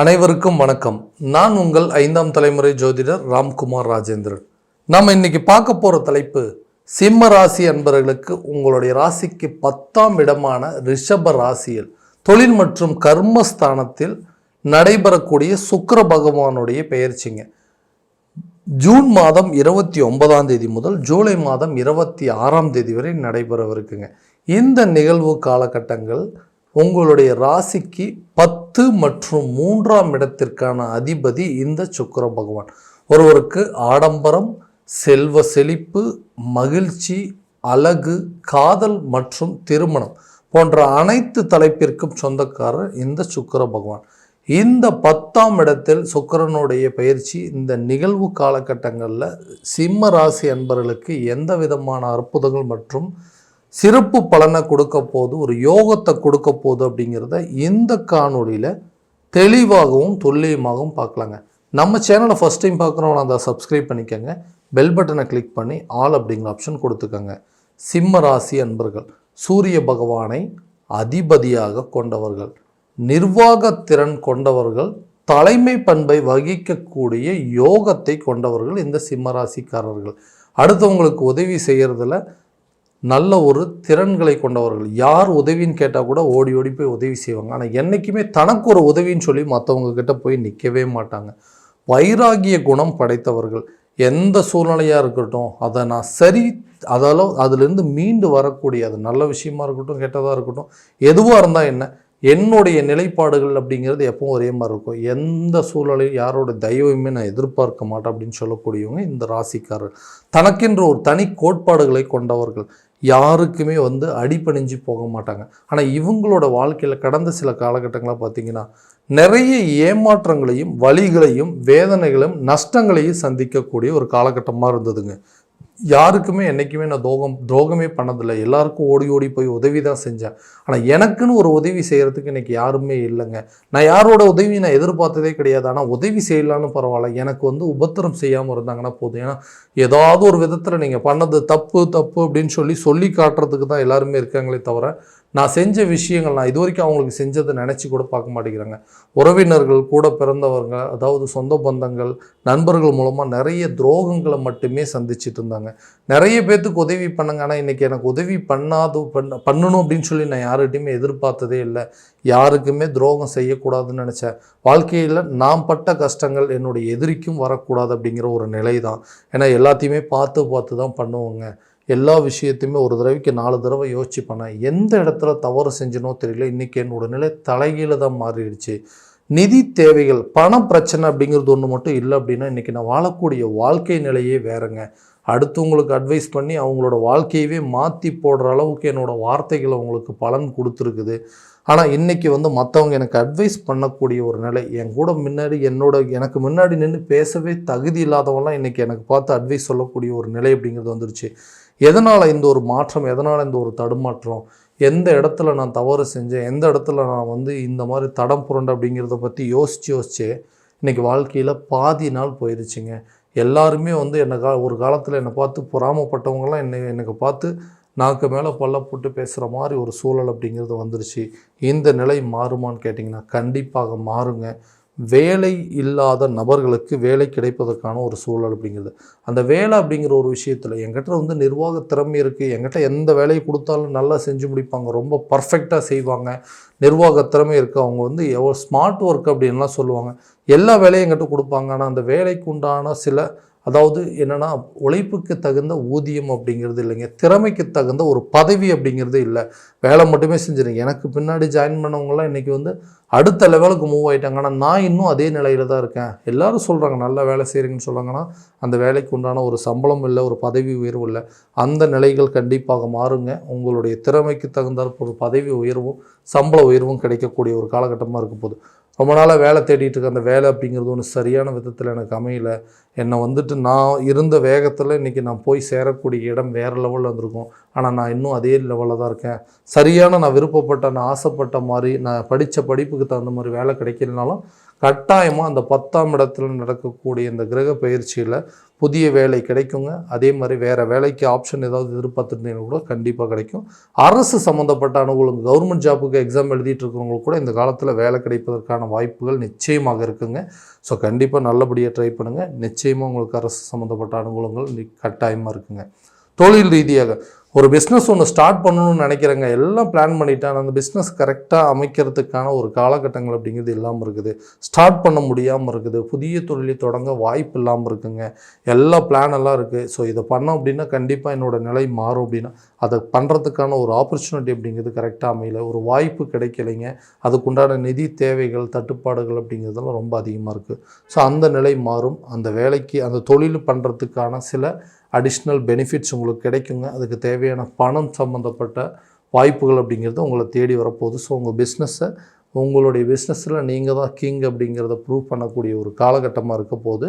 அனைவருக்கும் வணக்கம். நான் உங்கள் ஐந்தாம் தலைமுறை ஜோதிடர் ராம்குமார் ராஜேந்திரன். நம்ம இன்னைக்கு பார்க்க போகிற தலைப்பு சிம்ம ராசி அன்பர்களுக்கு உங்களுடைய ராசிக்கு பத்தாம் இடமான ரிஷப ராசியில் தொழில் மற்றும் கர்மஸ்தானத்தில் நடைபெறக்கூடிய சுக்கர பகவானுடைய பெயர்ச்சிங்க. ஜூன் மாதம் இருபத்தி ஒன்பதாம் தேதி முதல் ஜூலை மாதம் இருபத்தி ஆறாம் தேதி வரை நடைபெறவிருக்குங்க. இந்த நிகழ்வு காலகட்டங்கள் உங்களுடைய ராசிக்கு பத்து மற்றும் மூன்றாம் இடத்திற்கான அதிபதி இந்த சுக்கிர பகவான். ஒருவருக்கு ஆடம்பரம் செல்வ செழிப்பு மகிழ்ச்சி அழகு காதல் மற்றும் திருமணம் போன்ற அனைத்து தலைப்பிற்கும் சொந்தக்காரர் இந்த சுக்கிர பகவான். இந்த பத்தாம் இடத்தில் சுக்கிரனுடைய பயிற்சி இந்த நிகழ்வு காலகட்டங்களில் சிம்ம ராசி அன்பர்களுக்கு எந்த விதமான அற்புதங்கள் மற்றும் சிறப்பு பலனை கொடுக்க போது ஒரு யோகத்தை கொடுக்க போது அப்படிங்கிறத இந்த காணொளியில் தெளிவாகவும் துல்லியமாகவும் பார்க்கலாங்க. நம்ம சேனலை ஃபஸ்ட் டைம் பார்க்குறவங்க அதை சப்ஸ்கிரைப் பண்ணிக்கோங்க. பெல் பட்டனை கிளிக் பண்ணி ஆல் அப்படிங்கிற ஆப்ஷன் கொடுத்துக்கோங்க. சிம்ம ராசி அன்பர்கள் சூரிய பகவானை அதிபதியாக கொண்டவர்கள் நிர்வாகத்திறன் கொண்டவர்கள் தலைமை பண்பை வகிக்கக்கூடிய யோகத்தை கொண்டவர்கள் இந்த சிம்மராசிக்காரர்கள் அடுத்தவங்களுக்கு உதவி செய்கிறதுல நல்ல ஒரு திறன்களை கொண்டவர்கள். யார் உதவின்னு கேட்டால் கூட ஓடி ஓடி போய் உதவி செய்வாங்க. ஆனால் என்றைக்குமே தனக்கு ஒரு உதவின்னு சொல்லி மற்றவங்கக்கிட்ட போய் நிற்கவே மாட்டாங்க. வைராகிய குணம் படைத்தவர்கள். எந்த சூழ்நிலையாக இருக்கட்டும் அதை நான் சரி அதால அதுலேருந்து மீண்டு வரக்கூடிய அது நல்ல விஷயமா இருக்கட்டும் கெட்டதாக இருக்கட்டும் எதுவாக இருந்தால் என்ன என்னுடைய நிலைப்பாடுகள் அப்படிங்கிறது எப்பவும் ஒரே மாதிரி இருக்கும். எந்த சூழலையும் யாரோட தெய்வமே நான் எதிர்பார்க்க மாட்டேன் அப்படின்னு சொல்லக்கூடியவங்க இந்த ராசிக்காரர் தனக்கென்ற ஒரு தனி கோட்பாடுகளை கொண்டவர்கள். யாருக்குமே வந்து அடிபணிஞ்சு போக மாட்டாங்க. ஆனால் இவங்களோட வாழ்க்கையில் கடந்த சில காலகட்டங்களாக பார்த்தீங்கன்னா நிறைய ஏமாற்றங்களையும் வழிகளையும் வேதனைகளையும் நஷ்டங்களையும் சந்திக்கக்கூடிய ஒரு காலகட்டமாக இருந்ததுங்க. யாருக்குமே என்றைக்குமே நான் துரோகம் துரோகமே பண்ணதில்லை. எல்லாருக்கும் ஓடி ஓடி போய் உதவி தான் செஞ்சேன். ஆனால் எனக்குன்னு ஒரு உதவி செய்கிறதுக்கு இன்றைக்கி யாருமே இல்லைங்க. நான் யாரோட உதவி நான் எதிர்பார்த்ததே கிடையாது. ஆனால் உதவி செய்யலான்னு பரவாயில்ல. எனக்கு வந்து உபத்திரம் செய்யாமல் இருந்தாங்கன்னா போதும். ஏன்னா ஏதாவது ஒரு விதத்தில் நீங்கள் பண்ணது தப்பு தப்பு அப்படின்னு சொல்லி சொல்லி காட்டுறதுக்கு தான் எல்லாருமே இருக்காங்களே தவிர நான் செஞ்ச விஷயங்கள் நான் இது வரைக்கும் அவங்களுக்கு செஞ்சதை நினச்சி கூட பார்க்க மாட்டேங்கிறாங்க. உறவினர்கள் கூட பிறந்தவங்க அதாவது சொந்த பந்தங்கள் நண்பர்கள் மூலமாக நிறைய துரோகங்களை மட்டுமே சந்திச்சுட்டு இருந்தாங்க. நிறைய பேர்த்துக்கு உதவி பண்ணுங்க. ஆனால் இன்றைக்கி எனக்கு உதவி பண்ணாது பண்ண பண்ணணும் அப்படின்னு சொல்லி நான் யார்கிட்டையுமே எதிர்பார்த்ததே இல்லை. யாருக்குமே துரோகம் செய்யக்கூடாதுன்னு நினச்சேன். வாழ்க்கையில் நான் பட்ட கஷ்டங்கள் என்னுடைய எதிரிக்கும் வரக்கூடாது அப்படிங்கிற ஒரு நிலை தான் ஏன்னா எல்லாத்தையுமே பார்த்து பார்த்து தான் பண்ணுவோங்க. எல்லா விஷயத்தையுமே ஒரு தடவைக்கு நாலு தடவை யோசிச்சு பண்ணேன் எந்த இடத்துல தவறு செஞ்சனோ தெரியல இன்றைக்கி என்னோட நிலை தலைகீழ தான் மாறிடுச்சு. நிதி தேவைகள் பண பிரச்சனை அப்படிங்கிறது ஒன்று மட்டும் இல்லை அப்படின்னா இன்றைக்கி நான் வாழக்கூடிய வாழ்க்கை நிலையே வேறங்க. அடுத்தவங்களுக்கு அட்வைஸ் பண்ணி அவங்களோட வாழ்க்கையவே மாற்றி போடுற அளவுக்கு என்னோடய வார்த்தைகள் அவங்களுக்கு பலன் கொடுத்துருக்குது. ஆனால் இன்றைக்கி வந்து மற்றவங்க எனக்கு அட்வைஸ் பண்ணக்கூடிய ஒரு நிலை. என் கூட முன்னாடி என்னோட எனக்கு முன்னாடி நின்று பேசவே தகுதி இல்லாதவங்களாம் இன்றைக்கி எனக்கு பார்த்து அட்வைஸ் சொல்லக்கூடிய ஒரு நிலை அப்படிங்கிறது வந்துருச்சு. எதனால் இந்த ஒரு மாற்றம்? எதனால் இந்த ஒரு தடுமாற்றம்? எந்த இடத்துல நான் தவறு செஞ்சேன்? எந்த இடத்துல நான் வந்து இந்த மாதிரி தடம் புரண்டு அப்படிங்கிறத பற்றி யோசித்து யோசிச்சு இன்றைக்கி வாழ்க்கையில் பாதி நாள் போயிருச்சுங்க. எல்லாருமே வந்து என்னை கா ஒரு காலத்தில் என்னை பார்த்து பொறாமப்பட்டவங்களாம் என்னை எனக்கு பார்த்து நாக்கு மேலே கொல்ல போட்டு பேசுகிற மாதிரி ஒரு சூழல் அப்படிங்கிறது வந்துருச்சு. இந்த நிலை மாறுமான்னு கேட்டிங்கன்னா கண்டிப்பாக மாறுங்க. வேலை இல்லாத நபர்களுக்கு வேலை கிடைப்பதற்கான ஒரு சூழல் அப்படிங்கிறது. அந்த வேலை அப்படிங்கிற ஒரு விஷயத்தில் என்கிட்ட வந்து நிர்வாக திறமை இருக்குது என்கிட்ட எந்த வேலையை கொடுத்தாலும் நல்லா செஞ்சு முடிப்பாங்க. ரொம்ப பர்ஃபெக்டாக செய்வாங்க. நிர்வாக திறமை இருக்குது அவங்க வந்து எவ்வளோ ஸ்மார்ட் ஒர்க் அப்படின்லாம் சொல்லுவாங்க. எல்லா வேலையும் என்கிட்ட கொடுப்பாங்க. ஆனால் அந்த வேலைக்கு உண்டான சில அதாவது என்னென்னா உழைப்புக்கு தகுந்த ஊதியம் அப்படிங்கிறது இல்லைங்க. திறமைக்கு தகுந்த ஒரு பதவி அப்படிங்கிறது இல்லை. வேலை மட்டுமே செஞ்சிருங்க. எனக்கு பின்னாடி ஜாயின் பண்ணவங்களாம் இன்றைக்கி வந்து அடுத்த லெவலுக்கு மூவ் ஆகிட்டாங்க ஆனால் நான் இன்னும் அதே நிலையில் தான் இருக்கேன். எல்லோரும் சொல்கிறாங்க நல்லா வேலை செய்கிறீங்கன்னு சொல்கிறாங்கன்னா அந்த வேலைக்கு உண்டான ஒரு சம்பளம் இல்லை ஒரு பதவி உயர்வு இல்லை. அந்த நிலைகள் கண்டிப்பாக மாறுங்க. உங்களுடைய திறமைக்கு தகுந்த ஒரு பதவி உயர்வும் சம்பள உயர்வும் கிடைக்கக்கூடிய ஒரு காலகட்டமாக இருக்க போகுது. ரொம்ப நாளாக வேலை தேடிட்டு இருக்க அந்த வேலை அப்படிங்கிறது ஒன்று சரியான விதத்தில் எனக்கு அமையல. என்னை வந்துட்டு நான் இருந்த வேகத்தில் இன்றைக்கி நான் போய் சேரக்கூடிய இடம் வேறு லெவலில் வந்திருக்கும். ஆனால் நான் இன்னும் அதே லெவலில் தான் இருக்கேன். சரியான நான் விருப்பப்பட்ட நான் ஆசைப்பட்ட மாதிரி நான் படித்த படிப்புக்கு தகுந்த மாதிரி வேலை கிடைக்கலனாலும் கட்டாயமாக அந்த பத்தாம் இடத்துல நடக்கக்கூடிய இந்த கிரக பயிற்சியில் புதிய வேலை கிடைக்குங்க. அதே மாதிரி வேறு வேலைக்கு ஆப்ஷன் ஏதாவது எதிர்பார்த்துருந்தீங்கன்னா கூட கண்டிப்பாக கிடைக்கும். அரசு சம்மந்தப்பட்ட அனுகூலம் கவர்மெண்ட் ஜாப்புக்கு எக்ஸாம் எழுதிட்டு இருக்கிறவங்களுக்கு கூட இந்த காலத்தில் வேலை கிடைப்பதற்கான வாய்ப்புகள் நிச்சயமாக இருக்குங்க. ஸோ கண்டிப்பாக நல்லபடியாக ட்ரை பண்ணுங்கள் நிச்சயமாக உங்களுக்கு அரசு சம்மந்தப்பட்ட அனுகூலங்கள் கட்டாயமாக இருக்குங்க. தொழில் ரீதியாக ஒரு பிஸ்னஸ் ஒன்று ஸ்டார்ட் பண்ணணும்னு நினைக்கிறேங்க எல்லாம் பிளான் பண்ணிட்டேன் அந்த பிஸ்னஸ் கரெக்டாக அமைக்கிறதுக்கான ஒரு காலகட்டங்கள் அப்படிங்கிறது இல்லாமல் இருக்குது. ஸ்டார்ட் பண்ண முடியாமல் இருக்குது. புதிய தொழிலை தொடங்க வாய்ப்பு இல்லாமல் இருக்குங்க. எல்லா பிளான் எல்லாம் இருக்குது ஸோ இதை பண்ணோம் அப்படின்னா கண்டிப்பாக என்னோடய நிலை மாறும் அப்படின்னா அதை பண்ணுறதுக்கான ஒரு ஆப்பர்ச்சுனிட்டி அப்படிங்கிறது கரெக்டாக அமையல. ஒரு வாய்ப்பு கிடைக்கலைங்க. அதுக்குண்டான நிதி தேவைகள் தட்டுப்பாடுகள் அப்படிங்கிறதெல்லாம் ரொம்ப அதிகமாக இருக்குது ஸோ அந்த நிலை மாறும். அந்த வேலைக்கு அந்த தொழில் பண்ணுறதுக்கான சில அடிஷ்னல் பெனிஃபிட்ஸ் உங்களுக்கு கிடைக்குங்க. அதுக்கு தேவையான பணம் சம்மந்தப்பட்ட வாய்ப்புகள் அப்படிங்கிறது உங்களை தேடி வரப்போகுது. ஸோ உங்கள் பிஸ்னஸை உங்களுடைய பிஸ்னஸில் நீங்கள் தான் கிங் அப்படிங்கிறத ப்ரூவ் பண்ணக்கூடிய ஒரு காலகட்டமாக இருக்க போது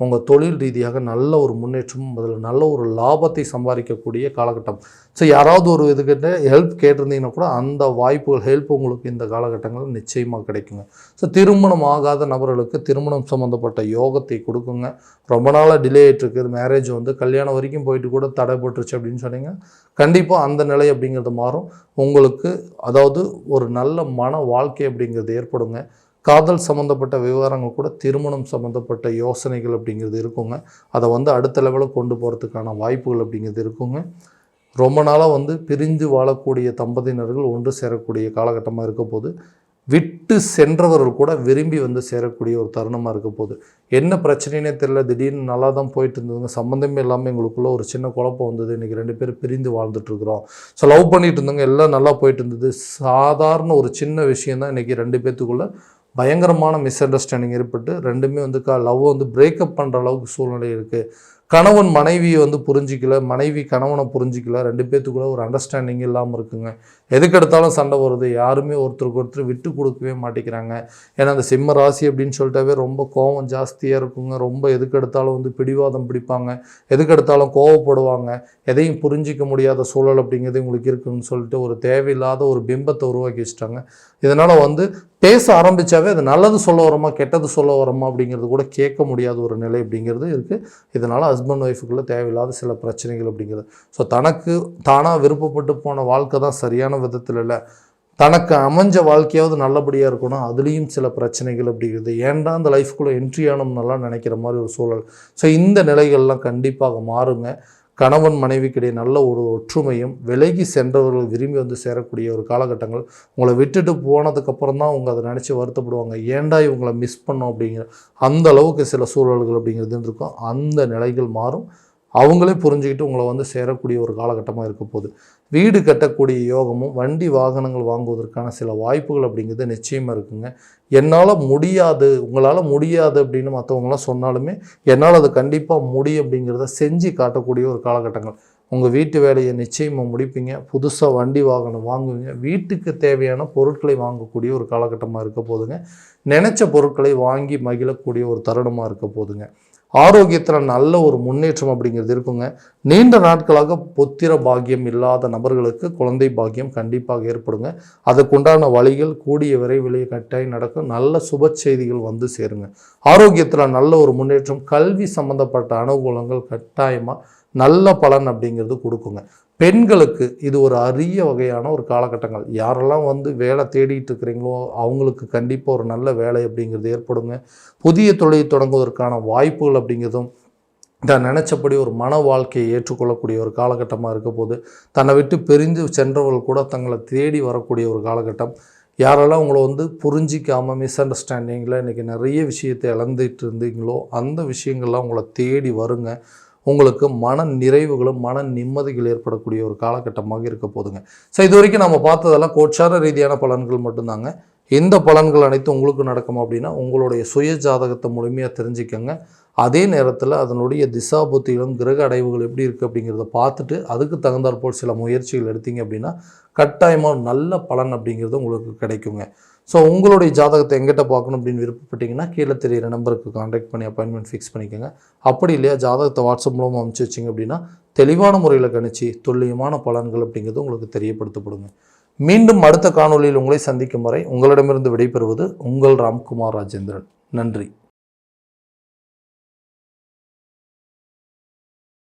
உங்கள் தொழில் ரீதியாக நல்ல ஒரு முன்னேற்றமும் அதில் நல்ல ஒரு லாபத்தை சம்பாதிக்கக்கூடிய காலகட்டம். ஸோ யாராவது ஒரு இதுக்கிட்ட ஹெல்ப் கேட்டிருந்தீங்கன்னா கூட அந்த வாய்ப்புகள் ஹெல்ப் உங்களுக்கு இந்த காலகட்டங்களில் நிச்சயமாக கிடைக்குங்க. ஸோ திருமணம் ஆகாத நபர்களுக்கு திருமணம் சம்மந்தப்பட்ட யோகத்தை கொடுக்குங்க. ரொம்ப நாளாக டிலே ஆகிட்டுருக்கு மேரேஜ் வந்து கல்யாணம் வரைக்கும் போயிட்டு கூட தடைப்பட்டுருச்சு அப்படின்னு சொன்னீங்க. கண்டிப்பாக அந்த நிலை அப்படிங்கிறது மாறும். உங்களுக்கு அதாவது ஒரு நல்ல மன வாழ்க்கை அப்படிங்கிறது ஏற்படுங்க. காதல் சம்மந்தப்பட்ட விவகாரங்கள் கூட திருமணம் சம்மந்தப்பட்ட யோசனைகள் அப்படிங்கிறது இருக்குங்க. அதை வந்து அடுத்த லெவலுக்கு கொண்டு போகிறதுக்கான வாய்ப்புகள் அப்படிங்கிறது இருக்குங்க. ரொம்ப நாளாக வந்து பிரிந்து வாழக்கூடிய தம்பதியினர்கள் ஒன்று சேரக்கூடிய காலகட்டமாக இருக்க போது விட்டு சென்றவர்கள் கூட விரும்பி வந்து சேரக்கூடிய ஒரு தருணமாக இருக்க போகுது என்ன பிரச்சனைனே தெரில திடீர்னு நல்லா தான் போயிட்டு இருந்ததுங்க. சம்மந்தமே இல்லாமல் எங்களுக்குள்ளே ஒரு சின்ன குழப்பம் வந்தது. இன்றைக்கி ரெண்டு பேரும் பிரிந்து வாழ்ந்துட்டுருக்குறோம் ஸோ லவ் பண்ணிகிட்டு இருந்தவங்க எல்லாம் நல்லா போயிட்டு இருந்தது. சாதாரண ஒரு சின்ன விஷயம் தான் இன்றைக்கி ரெண்டு பேர்த்துக்குள்ளே பயங்கரமான மிஸ் அண்டர்ஸ்டாண்டிங் ஏற்பட்டு ரெண்டுமே வந்து கா லவ் வந்து பிரேக்கப் பண்ணுற அளவுக்கு சூழ்நிலை இருக்குது கணவன் மனைவியை வந்து புரிஞ்சிக்கல மனைவி கணவனை புரிஞ்சிக்கல ரெண்டு பேத்துக்குள்ள ஒரு அண்டர்ஸ்டாண்டிங் இல்லாமல் இருக்குங்க. எதுக்கு எடுத்தாலும் சண்டை வருது. யாருமே ஒருத்தருக்கு ஒருத்தர் விட்டு கொடுக்கவே மாட்டேங்கிறாங்க. ஏன்னா அந்த சிம்ம ராசி அப்படின்னு சொல்லிட்டாவே ரொம்ப கோவம் ஜாஸ்தியாக இருக்குங்க. ரொம்ப எதுக்கு எடுத்தாலும் வந்து பிடிவாதம் பிடிப்பாங்க. எதுக்கு எடுத்தாலும் கோவப்படுவாங்க. எதையும் புரிஞ்சிக்க முடியாத சூழல் அப்படிங்கிறது உங்களுக்கு இருக்குன்னு சொல்லிட்டு ஒரு தேவையில்லாத ஒரு பிம்பத்தை உருவாக்கி வச்சுட்டாங்க. இதனால் வந்து பேச ஆரம்பித்தாவே அது நல்லது சொல்ல வரமா கெட்டது சொல்ல வரமா அப்படிங்கிறது கூட கேட்க முடியாத ஒரு நிலை அப்படிங்கிறது இருக்குது இதனால் ஹஸ்பண்ட் ஒய்ஃபுக்குள்ளே தேவையில்லாத சில பிரச்சனைகள் அப்படிங்கிறது. ஸோ தனக்கு தானாக விருப்பப்பட்டு போன வாழ்க்கை தான் சரியான விதத்தில் இல்லை தனக்கு அமைஞ்ச வாழ்க்கையாவது நல்லபடியாக இருக்கணும். அதுலேயும் சில பிரச்சனைகள் அப்படிங்கிறது ஏன்டா அந்த லைஃப்குள்ளே என்ட்ரி ஆனோம்னெல்லாம் நினைக்கிற மாதிரி ஒரு சூழல். ஸோ இந்த நிலைகள்லாம் கண்டிப்பாக மாறுங்க. கணவன் மனைவிக்கிடையே நல்ல ஒரு ஒற்றுமையும் விலகி சென்றவர்கள் விரும்பி வந்து சேரக்கூடிய ஒரு காலகட்டங்கள். உங்களை விட்டுட்டு போனதுக்கப்புறம் தான் அவங்க அதை நினச்சி வருத்தப்படுவாங்க. ஏன்டா இவங்களை மிஸ் பண்ணோம் அப்படிங்கிற அந்த அளவுக்கு சில சூழல்கள் அப்படிங்கிறது இருக்கும். அந்த நிலைகள் மாறும். அவங்களே புரிஞ்சுக்கிட்டு உங்களை வந்து சேரக்கூடிய ஒரு காலகட்டமாக இருக்க போகுது. வீடு கட்டக்கூடிய யோகமும் வண்டி வாகனங்கள் வாங்குவதற்கான சில வாய்ப்புகள் அப்படிங்கிறது நிச்சயமாக இருக்குங்க. என்னால் முடியாது உங்களால் முடியாது அப்படின்னு மற்றவங்களாம் சொன்னாலுமே என்னால் அது கண்டிப்பாக முடியும் அப்படிங்கிறத செஞ்சு காட்டக்கூடிய ஒரு காலகட்டங்கள். உங்கள் வீட்டு வேலையை நிச்சயமாக முடிப்பீங்க. புதுசாக வண்டி வாகனம் வாங்குவீங்க. வீட்டுக்கு தேவையான பொருட்களை வாங்கக்கூடிய ஒரு காலகட்டமாக இருக்க போதுங்க நினச்ச பொருட்களை வாங்கி மகிழக்கூடிய ஒரு தருணமாக இருக்க போதுங்க ஆரோக்கியத்தில் நல்ல ஒரு முன்னேற்றம் அப்படிங்கிறது இருக்குங்க. நீண்ட நாட்களாக புத்திர பாக்கியம் இல்லாத நபர்களுக்கு குழந்தை பாக்கியம் கண்டிப்பாக ஏற்படுங்க. அதுக்குண்டான வழிகள் கூடிய விரைவிலேயே கட்டாயம் நடக்கும். நல்ல சுப செய்திகள் வந்து சேருங்க. ஆரோக்கியத்தில் நல்ல ஒரு முன்னேற்றம் கல்வி சம்பந்தப்பட்ட அனுகூலங்கள் கட்டாயமாக நல்ல பலன் அப்படிங்கிறது கொடுக்குங்க. பெண்களுக்கு இது ஒரு அரிய வகையான ஒரு காலகட்டங்கள். யாரெல்லாம் வந்து வேலை தேடிட்டு இருக்கிறீங்களோ அவங்களுக்கு கண்டிப்பாக ஒரு நல்ல வேலை அப்படிங்கிறது ஏற்படுங்க. புதிய தொழில் தொடங்குவதற்கான வாய்ப்புகள் அப்படிங்கிறதும் தான் நினச்சபடி ஒரு மன வாழ்க்கையை ஏற்றுக்கொள்ளக்கூடிய ஒரு காலகட்டமாக இருக்க போது தன்னை விட்டு பிரிந்து சென்றவர்கள் கூட தங்களை தேடி வரக்கூடிய ஒரு காலகட்டம். யாரெல்லாம் உங்களை வந்து புரிஞ்சிக்காமல் மிஸ் அண்டர்ஸ்டாண்டிங்கில் இன்றைக்கி நிறைய விஷயத்தை இழந்துட்டு இருந்தீங்களோ அந்த விஷயங்கள்லாம் உங்களை தேடி வருங்க. உங்களுக்கு மன நிறைவுகளும் மன நிம்மதிகள் ஏற்படக்கூடிய ஒரு காலகட்டமாக இருக்க போதுங்க. ஸோ இது வரைக்கும் நம்ம பார்த்ததெல்லாம் கோச்சார ரீதியான பலன்கள் மட்டும்தாங்க. இந்த பலன்கள் அனைத்தும் உங்களுக்கு நடக்கும் அப்படின்னா உங்களுடைய சுய ஜாதகத்தை முழுமையாக தெரிஞ்சுக்கோங்க. அதே நேரத்தில் அதனுடைய திசா புத்திகளும் கிரக அடைவுகள் எப்படி இருக்குது அப்படிங்கிறத பார்த்துட்டு அதுக்கு தகுந்தாற்போல் சில முயற்சிகள் எடுத்தீங்க அப்படின்னா கட்டாயமாக நல்ல பலன் அப்படிங்கிறது உங்களுக்கு கிடைக்குங்க. ஸோ உங்களுடைய ஜாதகத்தை எங்கிட்ட பார்க்கணும் அப்படின்னு விருப்பப்பட்டீங்கன்னா கீழே தெரியிற நம்பருக்கு காண்டாக்ட் பண்ணி அப்பாயின்மெண்ட் ஃபிக்ஸ் பண்ணிக்கோங்க. அப்படி இல்லையா ஜாதகத்தை வாட்ஸ்அப் மூலமாக அமுச்சு வச்சிங்க அப்படின்னா தெளிவான முறையில் கணிச்சு துல்லியமான பலன்கள் அப்படிங்கிறது உங்களுக்கு தெரியப்படுத்தப்படுங்க. மீண்டும் அடுத்த காணொளியில் உங்களை சந்திக்கும் வரை உங்களிடமிருந்து விடைபெறுவது உங்கள் ராம்குமார் ராஜேந்திரன். நன்றி.